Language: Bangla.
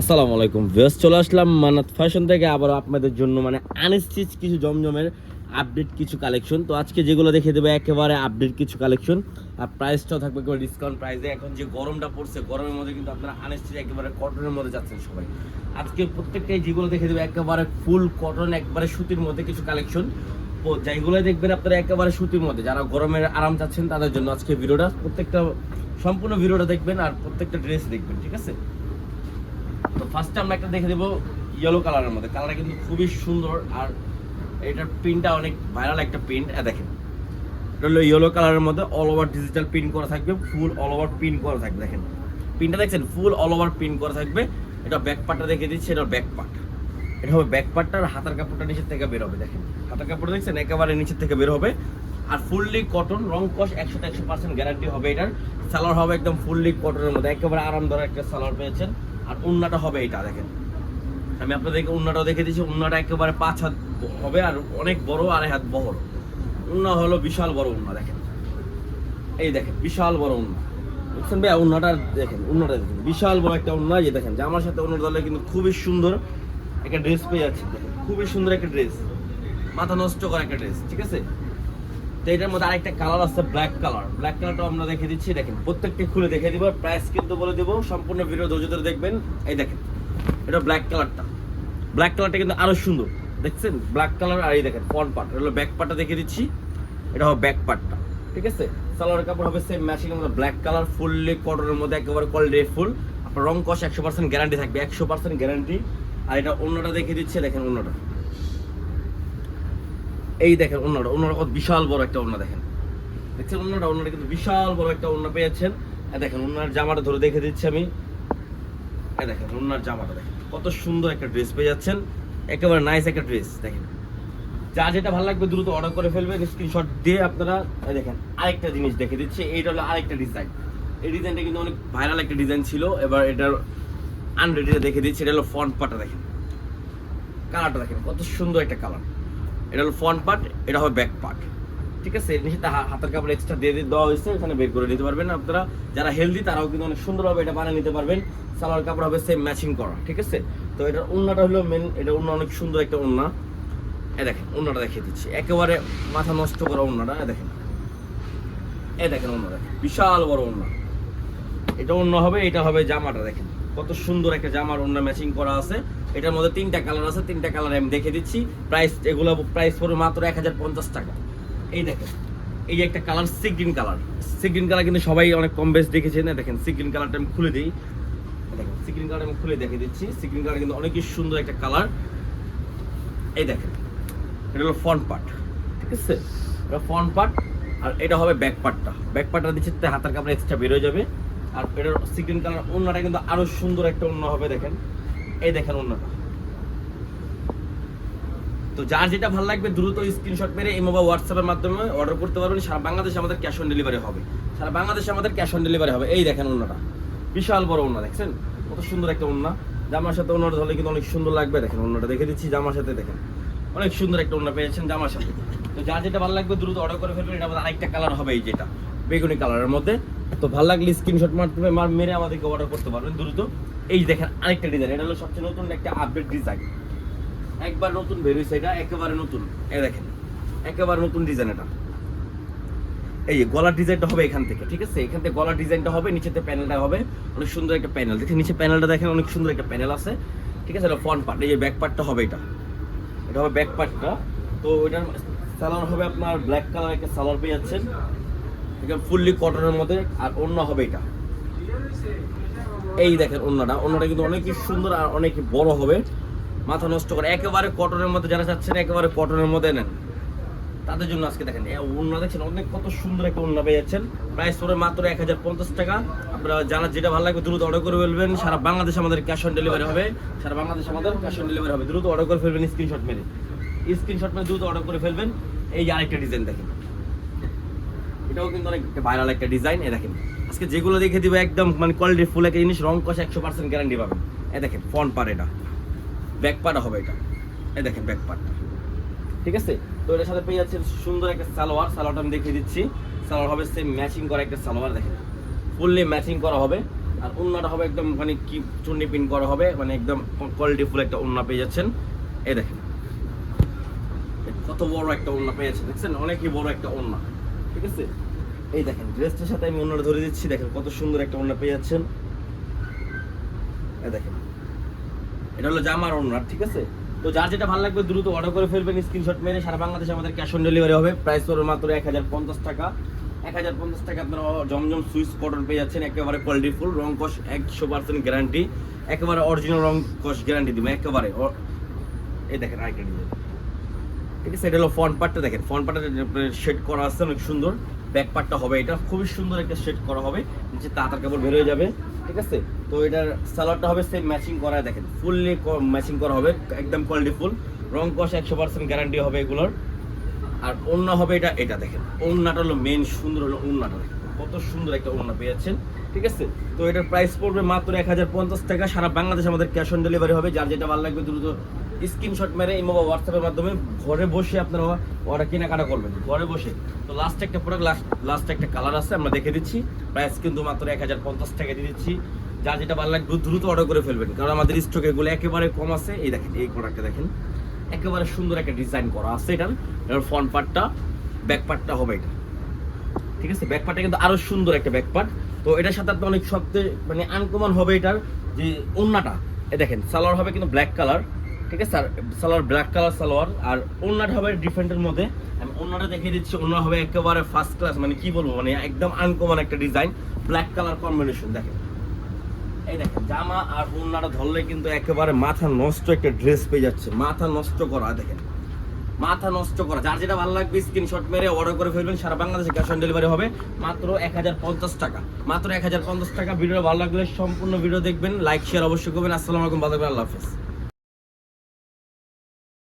আসসালামু আলাইকুম ভিউয়ার্স, চলে আসলাম মানাত ফ্যাশন থেকে। আবার আপনাদের জন্য মানে আনস্টিচ কিছু জমজমের আপডেট কিছু কালেকশন তো আজকে যেগুলো দেখে দেবো, একেবারে আপডেট কিছু কালেকশন আর প্রাইসটাও থাকবে একেবারে ডিসকাউন্ট প্রাইসে এখন যে গরমটা পড়ছে, গরমের মধ্যে কিন্তু আপনারা আনস্টিচ একেবারে কটনের মধ্যে যাচ্ছেন সবাই। আজকে প্রত্যেকটাই যেগুলো দেখে দেবো, একেবারে ফুল কটন একবারে সুতির মধ্যে কিছু কালেকশন যেগুলো দেখবেন আপনারা একেবারে সুতির মধ্যে, যারা গরমের আরাম চাচ্ছেন তাদের জন্য আজকে ভিডিওটা, প্রত্যেকটা সম্পূর্ণ ভিডিওটা দেখবেন আর প্রত্যেকটা ড্রেস দেখবেন, ঠিক আছে? তো ফার্স্টে আমরা একটা দেখে দেবো ইয়েলো কালারের মধ্যে। কালারটা কিন্তু খুবই সুন্দর আর এটার প্রিন্টটা অনেক ভাইরাল একটা প্রিন্ট দেখেন, এটা হলো ইয়েলো কালারের মধ্যে অল ওভার ডিজিটাল প্রিন্ট করা থাকবে ফুল অল ওভার প্রিন্ট করা থাকবে, দেখেন। প্রিন্টটা দেখছেন ফুল অল ওভার প্রিন্ট করা থাকবে। এটা ব্যাক পার্টটা দেখে দিচ্ছি, এটা ব্যাক পার্ট এটা হবে ব্যাক পার্টটা আর হাতার কাপড়টা নিচের থেকে বের হবে, দেখেন। হাতার কাপড় দেখছেন, একেবারে নিচের থেকে বের হবে। আর ফুললি কটন, রং কস একশো একশো পার্সেন্ট গ্যারান্টি হবে এটার। সালোয়ার হবে একদম ফুললি কটনের মধ্যে, একেবারে আরামদায়ক একটা সালোয়ার পেয়েছেন। আর উন্নাটা হবে এটা, দেখেন। আমি আপনাদেরকে উন্নাটাও দেখে দিচ্ছি, উন্নাটা একেবারে পাঁচ হাত হবে আর অনেক বড়, আড়াই হাত বহর। উন্না হলো বিশাল বড় উন্না, দেখেন। এই দেখেন, বিশাল বড় উন্না। বুঝছেন ভাই উন্নাটা দেখেন উন্নাটা দেখেন, বিশাল বড় একটা উন্না যে দেখেন, জামার সাথে উন্নার দলে কিন্তু খুবই সুন্দর একটা ড্রেস পেয়ে যাচ্ছে খুবই সুন্দর একটা ড্রেস মাথা নষ্ট করা একটা ড্রেস ঠিক আছে? তো এটার মধ্যে আরেকটা কালার আছে ব্ল্যাক কালার ব্ল্যাক কালারটা আমরা দেখে দিচ্ছি। দেখেন, প্রত্যেকটি খুলে দেখে দিব প্রাইস কিন্তু বলে দিব, সম্পূর্ণ ভিডিও ধৈর্য ধরে দেখবেন। এই দেখেন, এটা ব্ল্যাক কালারটা ব্ল্যাক কালারটা কিন্তু আরও সুন্দর। দেখছেন? ব্ল্যাক কালার আর এই দেখেন ফ্রন্ট পার্ট হলো ব্যাক পার্টটা দেখে দিচ্ছি। এটা হবে ব্যাক পার্টটা ঠিক আছে? সালোয়ার কাপড় হবে সেম ম্যাচিং মধ্যে ব্ল্যাক কালার ফুললি কটনের মধ্যে একেবারে কোয়ালিটি ফুল আপনার রং কষ একশো পার্সেন্ট গ্যারান্টি থাকবে, একশো পার্সেন্ট গ্যারান্টি আর এটা অন্যটা দেখে দিচ্ছে, দেখেন অন্যটা। এই দেখেন অন্যটা অন্যটা কত বিশাল বড় একটা অন্য দেখেন। দেখছেন অন্যটা অন্যটা কিন্তু বিশাল বড় একটা অন্য পেয়েছেন। দেখেন অন্যার জামাটা ধরে দেখে দিচ্ছি আমি। দেখেন অন্যার জামাটা দেখেন, কত সুন্দর একটা ড্রেস পেয়ে যাচ্ছেন। একেবারে নাইস একটা ড্রেস দেখেন। যা যেটা ভালো লাগবে দ্রুত অর্ডার করে ফেলবেন। স্ক্রিনশট দিয়ে আপনারা দেখেন, আরেকটা জিনিস দেখে দিচ্ছি। এইটা হলো আরেকটা ডিজাইন এই ডিজাইনটা কিন্তু অনেক ভাইরাল একটা ডিজাইন ছিল। এবার এটার আনরেডিটা দেখে দিচ্ছি। এটা হলো ফ্রন্ট পার্টটা দেখেন। কালারটা দেখেন, কত সুন্দর একটা কালার এটা হলো ফ্রন্ট পার্ট এটা হবে ব্যাক পার্ট ঠিক আছে? নিচে হাতের কাপড় এক্সট্রা দিয়ে দিয়ে দেওয়া হয়েছে, এখানে বের করে নিতে পারবেন আপনারা। যারা হেলদি তারাও কিন্তু অনেক সুন্দরভাবে এটা বানিয়ে নিতে পারবেন। সালোয়ার কাপড় হবে সেম ম্যাচিং করা, ঠিক আছে? তো এটার উন্নাটা হলো মেন এটা উন্না অনেক সুন্দর একটা উন্না। এ দেখেন, উন্নাটা দেখিয়ে দিচ্ছি। একেবারে মাথা নষ্ট করা উন্নাটা, এ দেখেন। এ দেখেন উন্না দেখেন বিশাল বড় উন্না। এটা অন্য হবে, এটা হবে জামাটা, দেখেন। কত সুন্দর একটা জামার অন্য ম্যাচিং করা আছে। এটার মধ্যে তিনটা কালার আছে, তিনটা কালার আমি দেখে দিচ্ছি। প্রাইস এগুলো প্রাইস পড়বে মাত্র এক হাজার পঞ্চাশ টাকা। এই দেখেন, এই যে একটা colour sea green colour sea green colour কিন্তু সবাই অনেক কম বেশ দেখেছে, না? দেখেন সি গ্রিন কালারটা আমি খুলে দিই। দেখেন সি গ্রিন কালার আমি খুলে দেখে দিচ্ছি। সি গ্রিন কালার কিন্তু অনেকই সুন্দর একটা কালার এই দেখেন, এটা হলো ফ্রন্ট পার্ট ঠিক আছে? এটা ফ্রন্ট পার্ট আর এটা হবে ব্যাক পার্টটা ব্যাক পার্টটা দিচ্ছে, হাতের কাপড় এক্সট্রা বের হয়ে যাবে। আর এটার সিগ্রিন কালার অন্যটা কিন্তু আরও সুন্দর একটা অন্য হবে, দেখেন। এই দেখেন অন্যটা তো যার যেটা ভালো লাগবে, দ্রুত স্ক্রিনশট মেরে ইমো বা হোয়াটসঅ্যাপের মাধ্যমে অর্ডার করতে পারবেন। সারা বাংলাদেশে আমাদের ক্যাশ অন ডেলিভারি হবে। সারা বাংলাদেশে আমাদের ক্যাশ অন ডেলিভারি হবে। এই দেখেন অন্যটা বিশাল বড় অন্য দেখছেন? কত সুন্দর একটা অন্য জামার সাথে অন্যটা ধরলে কিন্তু অনেক সুন্দর লাগবে। দেখেন অন্যটা দেখে দিচ্ছি জামার সাথে, দেখেন। অনেক সুন্দর একটা অন্য পেয়েছেন জামার সাথে। তো যার যেটা ভালো লাগবে, দ্রুত অর্ডার করে ফেলবেন। এটা আমাদের আরেকটা কালার হবে এই যেটা। বেগুনি কালারের মধ্যে। তো ভালো লাগলে স্ক্রিনশট মারতে মার মেরে আমাদেরকে অর্ডার করতে পারবেন দ্রুত। এই দেখেন আরেকটা ডিজাইন এটা হলো সবচেয়ে নতুন একটা আপডেট ডিজাইন একবার নতুন বেরিয়েছে এটা, একেবারে নতুন। এই দেখেন, একেবারে নতুন ডিজাইন এটা। এই গলার ডিজাইনটা হবে এখান থেকে, ঠিক আছে? এখান থেকে গলার ডিজাইনটা হবে, নিচেতে প্যানেলটা হবে। অনেক সুন্দর একটা প্যানেল দেখেন, নিচে প্যানেলটা দেখেন, অনেক সুন্দর একটা প্যানেল আছে। ঠিক আছে, এটা ফ্রন্ট পার্ট এই যে ব্যাক পার্টটা হবে এটা। এটা হবে ব্যাক পার্টটা তো এটার সালোয়ার হবে আপনার ব্ল্যাক কালার একটা সালোয়ার পেয়ে যাচ্ছেন। এটা ফুললি কটনের মধ্যে, আর অন্য হবে এটা। এই দেখেন অন্যটা অন্যটা কিন্তু অনেকই সুন্দর আর অনেক বড় হবে। মাথা নষ্ট করে। একেবারে কটনের মধ্যে যারা চাচ্ছেন, একেবারে কটনের মধ্যে নেন। তাদের জন্য আজকে দেখেন অন্য দেখছেন, অনেক কত সুন্দর একটা অন্য পেয়ে যাচ্ছেন। প্রাইস পড়ে মাত্র এক হাজার পঞ্চাশ টাকা। আপনারা যারা যেটা ভালো লাগবে, দ্রুত অর্ডার করে ফেলবেন। সারা বাংলাদেশ আমাদের ক্যাশ অন ডেলিভারি হবে। সারা বাংলাদেশ আমাদের ক্যাশ অন ডেলিভারি হবে। দ্রুত অর্ডার করে ফেলবেন স্ক্রিনশট মেরে। স্ক্রিনশট মেরে দ্রুত অর্ডার করে ফেলবেন। এই আরেকটা ডিজাইন দেখেন। এটাও কিন্তু অনেক ভাইরাল একটা ডিজাইন এ দেখেন। আজকে যেগুলো দেখে দিব একদম মানে কোয়ালিটি ফুল একটা জিনিস, রং কষা একশো পার্সেন্ট গ্যারান্টি পাবেন। এ দেখেন ফ্রন্ট পার এটা। ব্যাক পার্ট হবে এটা। এ দেখেন ব্যাক পার্টটা ঠিক আছে? তো এটার সাথে পেয়ে যাচ্ছেন সুন্দর একটা সালোয়ার। সালোয়ারটা আমি দেখিয়ে দিচ্ছি। সালোয়ার হবে সেম ম্যাচিং করা একটা সালোয়ার, দেখেন। ফুললি ম্যাচিং করা হবে। আর ওন্নাটা হবে একদম মানে কি চুন্নি পিন করা হবে। মানে একদম কোয়ালিটি ফুল একটা ওন্না পেয়ে যাচ্ছেন। এ দেখেন। কত বড় একটা ওন্না পেয়ে যাচ্ছেন। দেখছেন? অনেকই বড় একটা ওন্না ঠিক আছে? এই দেখেন, ড্রেসটার সাথে আমি ওন্নাটা ধরে দিচ্ছি, দেখেন কত সুন্দর একটা ওন্না পেয়ে যাচ্ছেন। দেখেন, এটা হলো জামার ওনার, ঠিক আছে? তো যার যেটা ভালো লাগবে দ্রুত অর্ডার করে ফেলবেন স্ক্রিনশট মেরে সারা বাংলাদেশে আমাদের ক্যাশ অন ডেলিভারি হবে। প্রাইস পড়বে মাত্র এক হাজার পঞ্চাশ টাকা। এক হাজার পঞ্চাশ টাকা আপনারা জমজম সুইচ কটন পেয়ে যাচ্ছেন, একেবারে কোয়ালিটি ফুল রং কস একশো পার্সেন্ট গ্যারান্টি একেবারে অরিজিনাল রং কস গ্যারান্টি দিব, একেবারে। এই দেখেন আরেকটা ডিজাইন ঠিক আছে এটা হলো ফ্রন্ট পার্টটা দেখেন। ফ্রন্ট পার্টটা শেড করা আছে, অনেক সুন্দর। ব্যাক পার্টটা হবে এটা। খুবই সুন্দর একটা শেড করা হবে। নিচে তাঁতার কাপড় বের হয়ে যাবে। ঠিক আছে? তো এটার সালোয়ারটা হবে সেম ম্যাচিং করা, দেখেন। ফুললি ম্যাচিং করা হবে। একদম কোয়ালিটি ফুল রং কষ একশো পার্সেন্ট গ্যারান্টি হবে এগুলোর। আর ওড়না হবে এটা এটা দেখেন। ওড়নাটা হলো মেন সুন্দর হলো ওড়নাটা দেখেন। কত সুন্দর একটা ওড়না পেয়েছেন। ঠিক আছে? তো এটার প্রাইস পড়বে মাত্র এক হাজার পঞ্চাশ টাকা। সারা বাংলাদেশে আমাদের ক্যাশ অন ডেলিভারি হবে। যার যেটা ভালো লাগবে দ্রুত স্ক্রিনশট মেরে ইমো বা হোয়াটসঅ্যাপের মাধ্যমে ঘরে বসে আপনারা অর্ডার কেনাকাটা করবেন, ঘরে বসে। তো লাস্ট একটা প্রোডাক্ট লাস্ট লাস্ট একটা কালার আছে, আমরা দেখে দিচ্ছি। প্রাইস কিন্তু মাত্র এক হাজার পঞ্চাশ টাকা দিয়ে দিচ্ছি। যা যেটা ভালো লাগবে, দ্রুত অর্ডার করে ফেলবেন। কারণ আমাদের স্টক এগুলো একেবারে কম আছে। এই দেখেন, এই প্রোডাক্টটা দেখেন। একেবারে সুন্দর একটা ডিজাইন করা আছে এটার। এটার ফ্রন্ট পার্টটা ব্যাক পার্টটা হবে এটা। ঠিক আছে? ব্যাক পার্টটা কিন্তু আরও সুন্দর একটা ব্যাক পার্ট তো এটার সাথে আপনি অনেক সবচেয়ে মানে আনকমন হবে এটার যে ওন্নাটা। এ দেখেন সালোয়ার হবে কিন্তু ব্ল্যাক কালার ঠিক আর সালোয়ার ব্ল্যাক কালার সালোয়ার, আর ওন্নাটা হবে ডিফারেন্টের মধ্যে। আমি ওন্নাটা দেখিয়ে দিচ্ছি ওন্না হবে একেবারে ফার্স্ট ক্লাস মানে কি বলব মানে একদম আনকমন একটা ডিজাইন ব্ল্যাক কালার কম্বিনেশন দেখেন। এই দেখেন, জামা আর ওন্নাটা ধরলে কিন্তু একেবারে মাথা নষ্ট একটা ড্রেস পেয়ে যাচ্ছে। মাথা নষ্ট করা, দেখেন। মাথা নষ্ট করা, যার যেটা ভালো লাগবে স্ক্রিনশট মেরে অর্ডার করে ফেলবেন, সারা বাংলাদেশে ক্যাশ অন ডেলিভারি হবে। মাত্র এক হাজার পঞ্চাশ টাকা, মাত্র এক হাজার পঞ্চাশ টাকা। ভিডিও ভালো লাগলে সম্পূর্ণ ভিডিও দেখবেন লাইক শেয়ার অবশ্যই করবেন। আসসালামু আলাইকুম বাদাবে আল্লাহ হাফেজ।